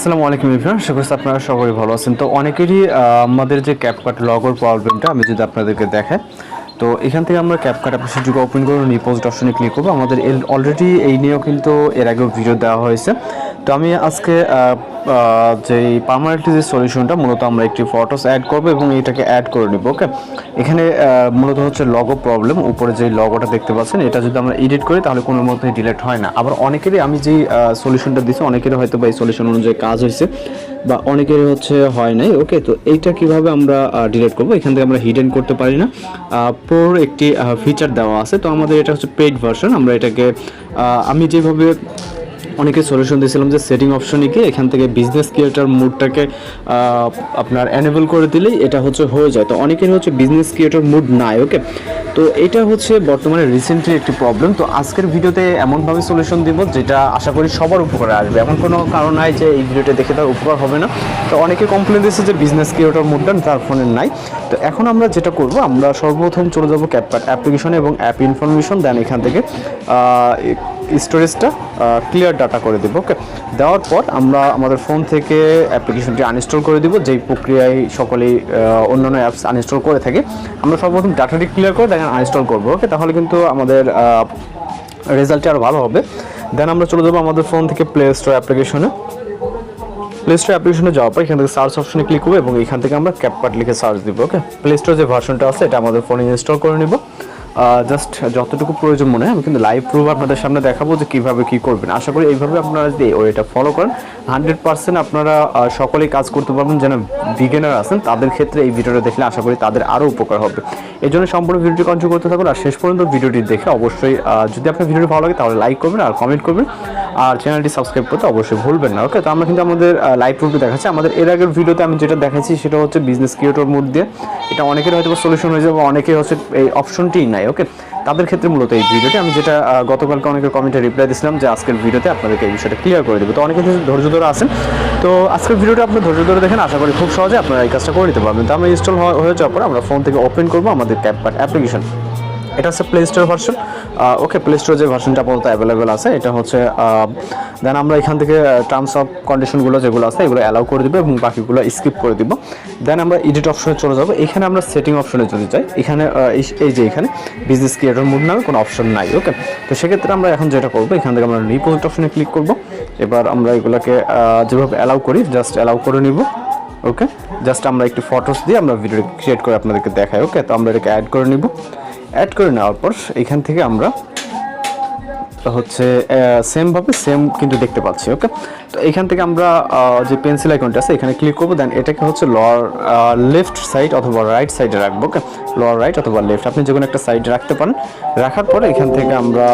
আসসালামু আলাইকুম ইফরান সুখস্থ আপনারা সকলে ভালো আছেন। তো অনেকেরই আমাদের যে ক্যাপকাট লগর প্রবলেমটা আমি যদি আপনাদেরকে দেখাই, তো এখান থেকে আমরা ক্যাপকাট যুগে ওপেন করে নিপোজ অপশনে ক্লিক করব। আমাদের অলরেডি এই নিয়েও কিন্তু এর আগেও ভিডিও দেওয়া হয়েছে। তো আমি আজকে যে পার্মানেন্টলি যে সলিউশনটা মূলত আমরা একটি ফটোস অ্যাড করব এবং এটাকে অ্যাড করে নিব ওকে এখানে মূলত হচ্ছে লগো প্রবলেম উপরে যে লগোটা দেখতে পাচ্ছেন, এটা যদি আমরা এডিট করি, তাহলে কোনো মধ্যে ডিলেট হয় না। আবার অনেকেরই আমি যেই সলিউশনটা দিচ্ছি অনেকেরই হয়তো বা এই সলিউশন অনুযায়ী কাজ হয়েছে, বা অনেকেরই হচ্ছে হয় নাই ওকে তো এইটা কীভাবে আমরা ডিলেট করব? এখান থেকে আমরা হিডেন করতে পারি না। প্রোর একটি ফিচার দেওয়া আছে, তো আমাদের এটা হচ্ছে পেইড ভার্সন আমরা এটাকে আমি যেভাবে অনেকে সলিউশন দিয়েছিলাম যে সেটিং অপশনে গিয়ে এখান থেকে বিজনেস ক্রিয়েটার মুডটাকে আপনার এনেবল করে দিলেই এটা হচ্ছে হয়ে যায়। তো অনেকের হচ্ছে বিজনেস ক্রিয়েটার মুড নাই ওকে তো এটা হচ্ছে বর্তমানে রিসেন্টলি একটি প্রবলেম তো আজকের ভিডিওতে এমনভাবে সলিউশন দিব যেটা আশা করি সবার উপকারে আসবে। এমন কোনো কারণ নাই যে এই ভিডিওটা দেখে তার উপকার হবে না। তো অনেকে কমপ্লেন দিচ্ছে যে বিজনেস ক্রিয়েটার মুডটা তার ফোনে নাই। তো এখন আমরা যেটা করব, আমরা সর্বপ্রথম চলে যাব ক্যাপকাট অ্যাপ্লিকেশন এবং অ্যাপ ইনফরমেশন দেন এখান থেকে স্টোরেজটা ক্লিয়ার ডাটা করে দেবো ওকে দেওয়ার পর আমরা আমাদের ফোন থেকে অ্যাপ্লিকেশনটি আনইনস্টল করে দিব, যেই প্রক্রিয়ায় সকলেই অন্যান্য অ্যাপস আনইনস্টল করে থাকে। আমরা সর্বপ্রথম ডাটাটি ক্লিয়ার করে দেন আনইনস্টল করব ওকে তাহলে কিন্তু আমাদের রেজাল্টটি আরও ভালো হবে। দেন আমরা চলে যাব আমাদের ফোন থেকে প্লে স্টোর অ্যাপ্লিকেশনে প্লে স্টোর অ্যাপ্লিকেশনে যাওয়ার পর এখান থেকে সার্চ অপশনে ক্লিক করব, এবং এখান থেকে আমরা ক্যাপকাট লিখে সার্চ দিব ওকে প্লে স্টোর যে ভার্সনটা আছে, এটা আমাদের ফোনে ইনস্টল করে নিব। জাস্ট যতটুকু প্রয়োজন মনে হয়, আমি কিন্তু লাইভ প্রুফ আপনাদের সামনে দেখাবো যে কীভাবে কী করবেন। আশা করি এইভাবে আপনারা যদি ওয়েটা ফলো করেন হান্ড্রেড পার্সেন্ট আপনারা সকলেই কাজ করতে পারবেন। যেন বিগেনার আছেন, তাদের ক্ষেত্রে এই ভিডিওটা দেখলে আশা করি তাদের আরও উপকার হবে। এই জন্য সম্পূর্ণ ভিডিওটি কন্টিনিউ করতে থাকুন আর শেষ পর্যন্ত ভিডিওটি দেখে অবশ্যই যদি আপনার ভিডিওটি ভালো লাগে তাহলে লাইক করবেন আর কমেন্ট করবেন। আর চ্যানেলটি সাবস্ক্রাইব করতে অবশ্যই ভুলবেন না। ওকে তো আমরা কিন্তু আমাদের লাইভ প্রুফটি দেখাচ্ছি। আমাদের এর আগের ভিডিওতে আমি যেটা দেখাচ্ছি সেটা হচ্ছে বিজনেস ক্রিয়েটর মোড দিয়ে। এটা অনেকের হয়তো সলিউশন হয়ে যাবে বা অনেকের হচ্ছে এই অপশনটিই নাই ওকে তাদের ক্ষেত্রে মূলত এই ভিডিওটি আমি যেটা গতকালকে অনেকের কমেন্টে রিপ্লাই দিয়েছিলাম যে আজকের ভিডিওতে আপনাদেরকে এই বিষয়টা ক্লিয়ার করে দেবো। তো অনেকে ধৈর্য ধরে আছেন। তো আজকের ভিডিওটা আপনার ধৈর্য ধরে দেখেন, আশা করি খুব সহজে আপনারা এই কাজটা করে নিতে পারবেন। তো আমরা ইনস্টল হয়ে যাওয়ার পর আমরা ফোন থেকে ওপেন করব আমাদের ক্যাপকাট অ্যাপ্লিকেশন এটা হচ্ছে Play Store version okay Play Store যে ভার্সনটা আপাতত অ্যাভেলেবেল আছে, এটা হচ্ছে দেন আমরা এখান থেকে টার্মস অফ কন্ডিশনগুলো যেগুলো আছে, এগুলো অ্যালাউ করে দিব এবং বাকিগুলো স্কিপ করে দিব। দেন আমরা এডিট অপশনে চলে যাব। এখানে আমরা সেটিং অপশনে চলে যাই, এখানে এই- এই যে এখানে বিজনেস ক্রিয়েটর মুড নামে কোনো অপশন নাই ওকে তো সেক্ষেত্রে আমরা এখন যেটা করব, এখান থেকে আমরা রিপোজিট অপশনে ক্লিক করব। এবার আমরা এগুলোকে যেভাবে অ্যালাউ করি জাস্ট অ্যালাউ করে নিব ওকে জাস্ট আমরা একটু ফটোস দিয়ে আমরা ভিডিও ক্রিয়েট করে আপনাদেরকে দেখাই ওকে তো আমরা এটাকে অ্যাড করে নিব। অ্যাড করে নেওয়ার পর এখান থেকে আমরা হচ্ছে সেমভাবে সেম কিন্তু দেখতে পাচ্ছি ওকে তো এখান থেকে আমরা যে পেন্সিল আইকনটা আছে, এখানে ক্লিক করব দেন এটাকে হচ্ছে লোয়ার লেফট সাইড অথবা রাইট সাইডে রাখব ওকে লোয়ার রাইট অথবা লেফট আপনি যে কোনো একটা সাইডে রাখতে পারেন। রাখার পরে এখান থেকে আমরা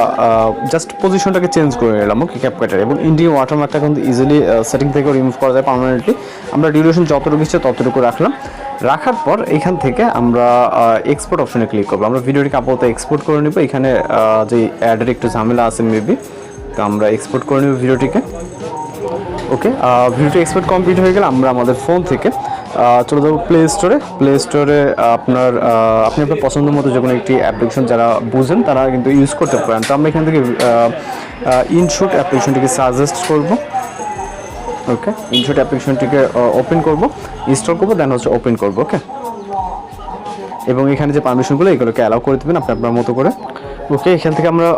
জাস্ট পজিশনটাকে চেঞ্জ করে নিলাম ওকে ক্যাপকাটার এবং ইন্ডিয়ান ওয়াটারমার্কটা কিন্তু ইজিলি সেটিং থেকে রিমুভ করা যায় পার্মানেন্টলি আমরা ডিউরেশন যতটুকু ইচ্ছে ততটুকু রাখলাম। রাখার পর এখান থেকে আমরা এক্সপোর্ট অপশনে ক্লিক করব। আমরা ভিডিওটিকে আপাতত এক্সপোর্ট করে নেব। এখানে যে অ্যাডের একটু ঝামেলা আছে মেবি তো আমরা এক্সপোর্ট করে নেব ভিডিওটিকে ওকে ভিডিওটি এক্সপোর্ট কমপ্লিট হয়ে গেলে আমরা আমাদের ফোন থেকে চলে যাব প্লে স্টোরে প্লে স্টোরে আপনার আপনি আপনার পছন্দ মতো যে কোনো একটি অ্যাপ্লিকেশন যারা বুঝেন, তারা কিন্তু ইউজ করতে পারেন। তো আমরা এখান থেকে ইনশুট অ্যাপ্লিকেশনটিকে সাজেস্ট করব। ওকে ইনশট অ্যাপ্লিকেশনটিকে ওপেন করব ইনস্টল করব দেন হচ্ছে ওপেন করব ওকে এবং এখানে যে পারমিশনগুলো এগুলোকে অ্যালাউ করে দেবেন আপনি আপনার মতো করে। ওকে এখান থেকে আমরা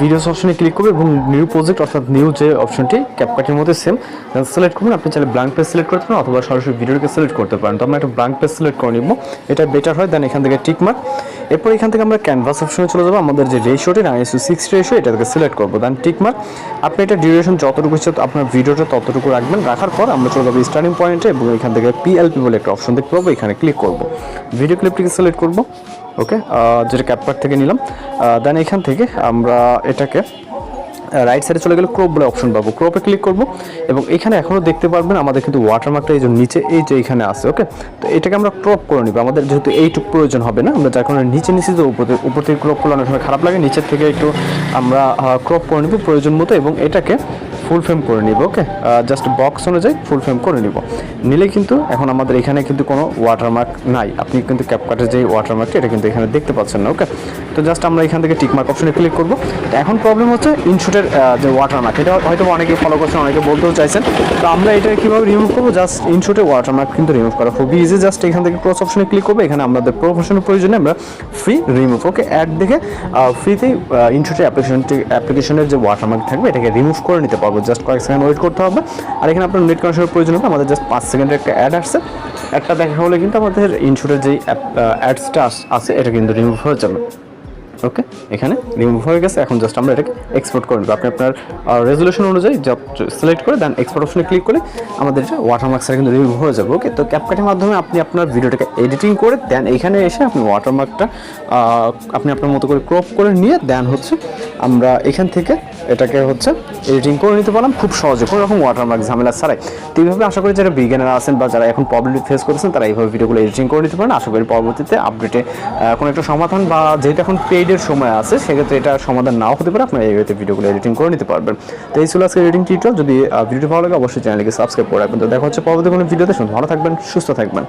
ভিডিওস অপশনে ক্লিক করব এবং নিউ প্রজেক্ট অর্থাৎ নিউ যে অপশনটি ক্যাপকাটের মধ্যে সেম সিলেক্ট করবেন, আপনি চাইলে ব্ল্যাঙ্ক পেজ সিলেক্ট করতে পারেন অথবা সরাসরি ভিডিওকে সিলেক্ট করতে পারেন। তো আমরা একটা ব্ল্যাঙ্ক পেজ সিলেক্ট করে নিব, এটা বেটার হয় দেন এখান থেকে টিক মার্ক এরপর এখান থেকে আমরা ক্যানভাস অপশনে চলে যাব, আমাদের যে রেশিওটি nine is to six ratio এটাকে সিলেক্ট করব দেন টিক মার্ক আপনি এটা ডিউরেশন যতটুকু ইচ্ছে, আপনার ভিডিওটা ততটুকু রাখবেন, রাখার পর আমরা চলে যাব স্টার্টিং পয়েন্টে এবং এখান থেকে পিএলপি বলে একটা অপশন দেখতে পাবো, এখানে ক্লিক করব। ভিডিও ক্লিপটিকে সিলেক্ট করব। ওকে যেটা ক্যাপকাট থেকে নিলাম। দেন এখান থেকে আমরা এটাকে রাইট সাইডে চলে গেলে ক্রপ বলে অপশন পাবো। ক্রপে ক্লিক করব এবং এখানে এখনও দেখতে পারবেন আমাদের কিন্তু ওয়াটারমার্কটা এই যে নিচে, এই যে এখানে আছে ওকে তো এটাকে আমরা ক্রপ করে নিব। আমাদের যেহেতু এইটুকু প্রয়োজন হবে না, আমরা যার কারণে নিচে নিচে যে উপর উপর থেকে ক্রপ করলে অনেক সময় খারাপ লাগে, নিচের থেকে একটু আমরা ক্রপ করে নিব প্রয়োজন মতো এবং এটাকে ফুল ফ্রেম করে নিব ওকে জাস্ট বক্স অনুযায়ী ফুল ফ্রেম করে নিব। নিলে কিন্তু এখন আমাদের এখানে কিন্তু কোনো ওয়াটারমার্ক নাই। আপনি কিন্তু ক্যাপকাটের যে ওয়াটারমার্কটা এটা কিন্তু এখানে দেখতে পাচ্ছেন না ওকে তো জাস্ট আমরা এখান থেকে টিকমার্ক অপশনে ক্লিক করব। এখন প্রবলেম হচ্ছে ইনশুটের যে ওয়াটারমার্ক এটা হয়তো অনেকে ফলো করছেন, অনেকে বলতেও চাইছেন। তো আমরা এটা কীভাবে রিমুভ করব? জাস্ট ইনশুটের ওয়াটারমার্ক কিন্তু রিমুভ করা খুবই ইজি জাস্ট এখান থেকে ক্রস অপশনে ক্লিক করব। এখানে আমাদের প্রফেশনের প্রয়োজনে আমরা ফ্রি রিমুভ ওকে অ্যাড দেখে ফ্রিতেই ইনশুটের অ্যাপ্লিকেশনটি অ্যাপ্লিকেশনের যে ওয়াটারমার্ক থাকবে, এটাকে রিমুভ করে নিতে পারব। জাস্ট কয়েক সেকেন্ড ওয়েট করতে হবে। আর এখানে আপনার নেট কানেকশনের প্রয়োজন হবে, আমাদের জাস্ট পাঁচ সেকেন্ডের একটা অ্যাড আসছে। অ্যাডটা দেখা হলে কিন্তু আমাদের ইনস্যুরের যেই অ্যাডসটা আছে, এটা কিন্তু রিমুভ হয়ে যাবে। ওকে এখানে রিমুভ হয়ে গেছে। এখন জাস্ট আমরা এটাকে এক্সপোর্ট করে নেব। আপনি আপনার রেজলিউশন অনুযায়ী জব সিলেক্ট করে দেন এক্সপোর্ট অপশনে ক্লিক করে আমাদের যে ওয়াটারমার্কসটা কিন্তু রিমুভ হয়ে যাবে। ওকে তো ক্যাপকাটের মাধ্যমে আপনি আপনার ভিডিওটাকে এডিটিং করে দেন এখানে এসে আপনি ওয়াটারমার্কটা আপনি আপনার মতো করে ক্রপ করে নিয়ে দেন হচ্ছে আমরা এখান থেকে এটাকে হচ্ছে এডিটিং করে নিতে পারলাম। খুব সহজে, কোনো রকম ওয়াটারমার্ক ঝামেলা ছাড়াই। তো এইভাবে আশা করি যারা বিজ্ঞানীরা আছেন বা যারা এখন প্রবলেম ফেস করেছেন তারা এইভাবে ভিডিওগুলো এডিটিং করে নিতে পারেন। আশা করি পরবর্তীতে আপডেটে কোনো একটা সমাধান বা যেহেতু এখন পেইডের সময় আছে, সেক্ষেত্রে এটা সমাধান নাও হতে পারে, আপনারা এইভাবে ভিডিওগুলো এডিটিং করে নিতে পারবেন। তো এই ছিল এডিটিং টিউটোরিয়াল যদি ভিডিওটি ভালো লাগে, অবশ্যই চ্যানেলকে সাবস্ক্রাইব করে রাখবেন। তো দেখা হচ্ছে পরবর্তী কোনো ভিডিওতে ভালো থাকবেন, সুস্থ থাকবেন।